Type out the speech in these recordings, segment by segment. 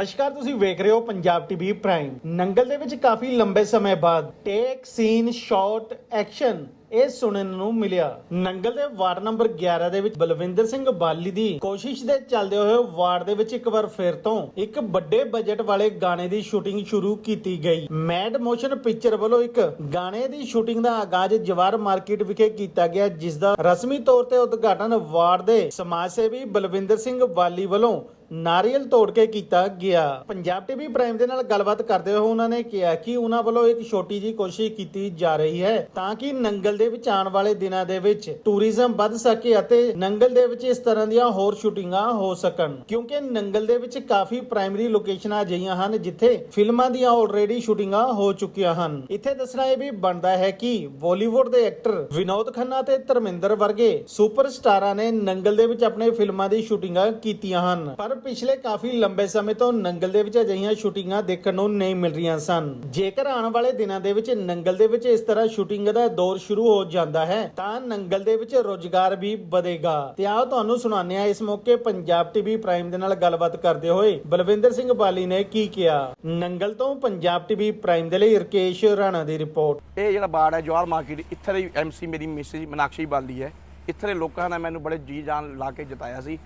ਨਮਸਕਾਰ, ਤੁਸੀਂ ਵੇਖ ਰਹੇ ਹੋ ਪੰਜਾਬ ਟੀਵੀ ਪ੍ਰਾਈਮ। ਨੰਗਲ ਦੇ ਵਿੱਚ ਕਾਫੀ ਲੰਬੇ ਸਮੇਂ ਬਾਅਦ ਟੇਕ ਸੀਨ ਸ਼ਾਟ ਐਕਸ਼ਨ ਇਹ ਸੁਣਨ ਨੂੰ ਮਿਲਿਆ। ਨੰਗਲ ਦੇ ਵਾਰਡ ਨੰਬਰ 11 ਦੇ ਵਿੱਚ ਬਲਵਿੰਦਰ ਸਿੰਘ ਬਾਲੀ ਦੀ ਕੋਸ਼ਿਸ਼ ਦੇ ਚੱਲਦੇ ਹੋਏ ਵਾਰਡ ਦੇ ਵਿੱਚ ਇੱਕ ਵਾਰ ਫਿਰ ਤੋਂ ਇੱਕ ਵੱਡੇ ਬਜਟ ਵਾਲੇ ਗਾਣੇ ਦੀ ਸ਼ੂਟਿੰਗ ਸ਼ੁਰੂ ਕੀਤੀ ਗਈ। ਮੈਡ ਮੋਸ਼ਨ ਪਿਕਚਰ ਵੱਲੋਂ ਇੱਕ ਗਾਣੇ ਦੀ ਸ਼ੂਟਿੰਗ ਦਾ ਆਗਾਜ਼ ਜਵਾਰ ਮਾਰਕੀਟ ਵਿਖੇ ਕੀਤਾ ਗਿਆ, ਜਿਸ ਦਾ ਰਸਮੀ ਤੌਰ ਤੇ ਉਦਘਾਟਨ ਵਾਰਡ ਦੇ ਸਮਾਜ ਸੇਵੀ ਬਲਵਿੰਦਰ ਸਿੰਘ ਬਾਲੀ ਵੱਲੋਂ ਨਾਰੀਅਲ ਤੋੜ ਕੇ ਕੀਤਾ ਗਿਆ। ਪੰਜਾਬ ਟੀਵੀ ਪ੍ਰਾਈਮ ਦੇ ਨਾਲ ਗੱਲਬਾਤ ਕਰਦੇ ਹੋਏ ਉਹਨਾਂ ਨੇ ਕਿਹਾ ਕਿ ਉਹਨਾਂ ਵੱਲੋਂ ਇੱਕ ਛੋਟੀ ਜੀ ਕੋਸ਼ਿਸ਼ ਕੀਤੀ ਜਾ ਰਹੀ ਹੈ ਤਾਂ ਕਿ ਨੰਗਲ ਦੇ ਵਿੱਚ ਆਉਣ ਵਾਲੇ ਦਿਨਾਂ ਦੇ ਵਿੱਚ ਟੂਰਿਜ਼ਮ ਵੱਧ ਸਕੇ ਅਤੇ ਨੰਗਲ ਦੇ ਵਿੱਚ ਇਸ ਤਰ੍ਹਾਂ ਦੀਆਂ ਹੋਰ ਸ਼ੂਟਿੰਗਾਂ ਹੋ ਸਕਣ। ਕਿਉਂਕਿ ਨੰਗਲ ਦੇ ਵਿੱਚ ਕਾਫੀ ਪ੍ਰਾਇਮਰੀ ਲੋਕੇਸ਼ਨਾਂ ਅਜਿਹੀਆਂ ਹਨ, ਜਿੱਥੇ ਫਿਲਮਾਂ ਦੀਆਂ ਆਲਰੇਡੀ ਸ਼ੂਟਿੰਗਾਂ ਹੋ ਚੁੱਕੀਆਂ ਹਨ। ਇੱਥੇ ਦੱਸਣਾ ਇਹ ਵੀ ਬਣਦਾ ਹੈ ਕਿ ਬਾਲੀਵੁੱਡ ਦੇ ਐਕਟਰ ਵਿਨੋਦ ਖੰਨਾ ਤੇ ਧਰਮਿੰਦਰ ਵਰਗੇ ਸੁਪਰਸਟਾਰਾਂ ਨੇ ਨੰਗਲ ਦੇ ਵਿੱਚ ਆਪਣੇ ਫਿਲਮਾਂ ਦੀ ਸ਼ੂਟਿੰਗਾਂ ਕੀਤੀਆਂ ਹਨ। ਪਰ ਪਿਛਲੇ ਕਾਫੀ ਲੰਬੇ ਸਮੇਂ ਤੋਂ ਨੰਗਲ ਦੇ ਵਿੱਚ ਅਜਿਹੀਆਂ ਸ਼ੂਟਿੰਗਾਂ ਦੇਖਣ ਨੂੰ ਨਹੀਂ ਮਿਲ ਰਹੀਆਂ ਸਨ। ਜੇਕਰ ਆਉਣ ਵਾਲੇ ਦਿਨਾਂ ਦੇ ਵਿੱਚ ਨੰਗਲ ਦੇ ਵਿੱਚ ਇਸ ਤਰ੍ਹਾਂ ਸ਼ੂਟਿੰਗ ਦਾ ਦੌਰ ਸ਼ੁਰੂ ਹੋ ਜਾਂਦਾ ਹੈ, ਤਾਂ ਨੰਗਲ ਦੇ ਵਿੱਚ ਰੋਜ਼ਗਾਰ ਵੀ ਵਧੇਗਾ। ਤੇ ਆਓ ਤੁਹਾਨੂੰ ਸੁਣਾਉਂਦੇ ਆ ਇਸ ਮੌਕੇ ਪੰਜਾਬ ਟੀਵੀ ਪ੍ਰਾਈਮ ਦੇ ਨਾਲ ਗੱਲਬਾਤ ਕਰਦੇ ਹੋਏ ਬਲਵਿੰਦਰ ਸਿੰਘ ਬਾਲੀ ਨੇ ਕੀ ਕਿਹਾ। ਨੰਗਲ ਤੋਂ ਪੰਜਾਬ ਟੀਵੀ ਪ੍ਰਾਈਮ ਦੇ ਲਈ ਰਕੇਸ਼ ਰਾਣਾ ਦੀ ਰਿਪੋਰਟ। ਇਹ ਜਿਹੜਾ ਬਾੜ ਹੈ, ਜਵਾਹਰ ਮਾਰਕੀਟ, ਇੱਥੇ ਦੀ ਐਮਸੀ ਮੇਰੀ ਮਿਸਿਸ ਮਨਾਕਸ਼ੀ ਬਾਲੀ ਹੈ। ਇੱਥੇ ਦੇ ਲੋਕਾਂ ਨੇ ਮੈਨੂੰ ਬੜੇ ਜੀ ਜਾਨ ਲਾ ਕੇ ਜਿਤਾਇਆ ਸੀ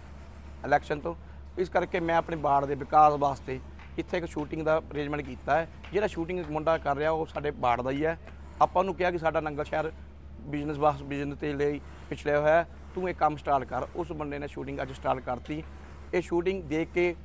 ਇਲੈਕਸ਼ਨ ਤੋਂ। ਇਸ ਕਰਕੇ ਮੈਂ ਆਪਣੇ ਬਾੜ ਦੇ ਵਿਕਾਸ ਵਾਸਤੇ ਇੱਥੇ ਇੱਕ ਸ਼ੂਟਿੰਗ ਦਾ ਅਰੇਂਜਮੈਂਟ ਕੀਤਾ ਹੈ। ਜਿਹੜਾ ਸ਼ੂਟਿੰਗ ਮੁੰਡਾ ਕਰ ਰਿਹਾ, ਉਹ ਸਾਡੇ ਬਾੜ ਦਾ ਹੀ ਹੈ। ਆਪਾਂ ਨੂੰ ਕਿਹਾ ਕਿ ਸਾਡਾ ਨੰਗਲ ਸ਼ਹਿਰ ਬਿਜ਼ਨਸ ਵਾਸ ਬਿਜ਼ਨਸ ਦੇ ਲਈ ਪਿਛੜਿਆ ਹੋਇਆ ਤੂੰ ਇਹ ਕੰਮ ਸਟਾਰਟ ਕਰ। ਉਸ ਬੰਦੇ ਨੇ ਸ਼ੂਟਿੰਗ ਅੱਜ ਸਟਾਰਟ ਕਰਤੀ। ਇਹ ਸ਼ੂਟਿੰਗ ਦੇਖ ਕੇ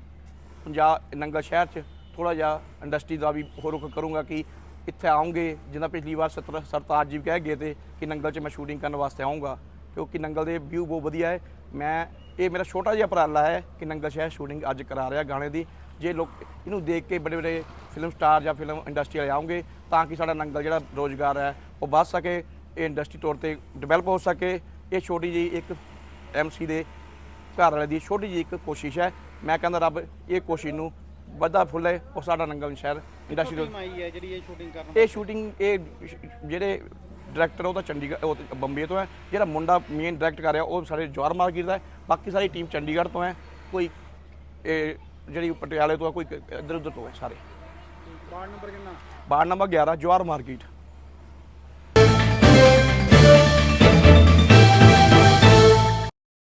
ਪੰਜਾਬ ਨੰਗਲ ਸ਼ਹਿਰ 'ਚ ਥੋੜਾ ਜਿਹਾ ਇੰਡਸਟਰੀ ਦਾ ਵੀ ਹੋਰ ਰੁਖ ਕਰੂੰਗਾ ਕਿ ਇੱਥੇ ਆਉਂਗੇ। ਜਿੱਦਾਂ ਪਿਛਲੀ ਵਾਰ ਸਤਰ- ਸਰਤਾਜ ਜੀ ਵੀ ਕਹਿ ਗਏ ਤੇ ਕਿ ਨੰਗਲ 'ਚ ਮੈਂ ਸ਼ੂਟਿੰਗ ਕਰਨ ਵਾਸਤੇ ਆਉਂਗਾ। ਕਿਉਂਕਿ ਨੰਗਲ ਦੇ ਵਿਊ ਬਹੁਤ ਵਧੀਆ ਹੈ। ਮੈਂ, ਇਹ ਮੇਰਾ ਛੋਟਾ ਜਿਹਾ ਉਪਰਾਲਾ ਹੈ ਕਿ ਨੰਗਲ ਸ਼ਹਿਰ ਸ਼ੂਟਿੰਗ ਅੱਜ ਕਰਾ ਰਿਹਾ ਗਾਣੇ ਦੀ। ਜੇ ਲੋਕ ਇਹਨੂੰ ਦੇਖ ਕੇ ਬੜੇ ਬੜੇ ਫਿਲਮ ਸਟਾਰ ਜਾਂ ਫਿਲਮ ਇੰਡਸਟਰੀ ਵਾਲੇ ਆਉਂਗੇ ਤਾਂ ਕਿ ਸਾਡਾ ਨੰਗਲ ਜਿਹੜਾ ਰੋਜ਼ਗਾਰ ਹੈ ਉਹ ਵੱਧ ਸਕੇ। ਇਹ ਇੰਡਸਟਰੀ ਤੌਰ ਤੇ ਡਿਵੈਲਪ ਹੋ ਸਕੇ। ਇਹ ਛੋਟੀ ਜਿਹੀ ਇੱਕ ਐਮਸੀ ਦੇ ਘਰ ਵਾਲੇ ਦੀ ਛੋਟੀ ਜਿਹੀ ਇੱਕ ਕੋਸ਼ਿਸ਼ ਹੈ। ਮੈਂ ਕਹਿੰਦਾ ਰੱਬ ਇਹ ਕੋਸ਼ਿਸ਼ ਨੂੰ ਵੱਧਾ ਫੁੱਲੇ ਉਹ ਸਾਡਾ ਨੰਗਲ ਸ਼ਹਿਰ ਇੰਡਸਟਰੀ ਆਈ ਹੈ ਜਿਹੜੀ ਇਹ ਸ਼ੂਟਿੰਗ ਕਰਨ ਇਹ ਸ਼ੂਟਿੰਗ ਇਹ ਜਿਹੜੇ ਡਾਇਰੈਕਟਰ ਉਹ ਤਾਂ ਚੰਡੀਗੜ੍ਹ ਉਹ ਤਾਂ ਬੰਬੇ ਤੋਂ ਹੈ। ਜਿਹੜਾ ਮੁੰਡਾ ਮੇਨ ਡਾਇਰੈਕਟ ਕਰ ਰਿਹਾ ਉਹ ਸਾਰੇ ਜਵਾਹਰ ਮਾਰਕੀਟ ਦਾ ਹੈ। ਬਾਕੀ ਸਾਰੀ ਟੀਮ ਚੰਡੀਗੜ੍ਹ ਤੋਂ ਹੈ। ਕੋਈ ਇਹ ਜਿਹੜੀ ਪਟਿਆਲੇ ਤੋਂ ਹੈ ਕੋਈ ਇੱਧਰ ਉੱਧਰ ਤੋਂ ਹੈ ਸਾਰੇ। ਵਾਰਡ ਨੰਬਰ ਕਿੰਨਾ? ਬਾਰ ਨੰਬਰ 11 ਜਵਾਹਰ ਮਾਰਕੀਟ।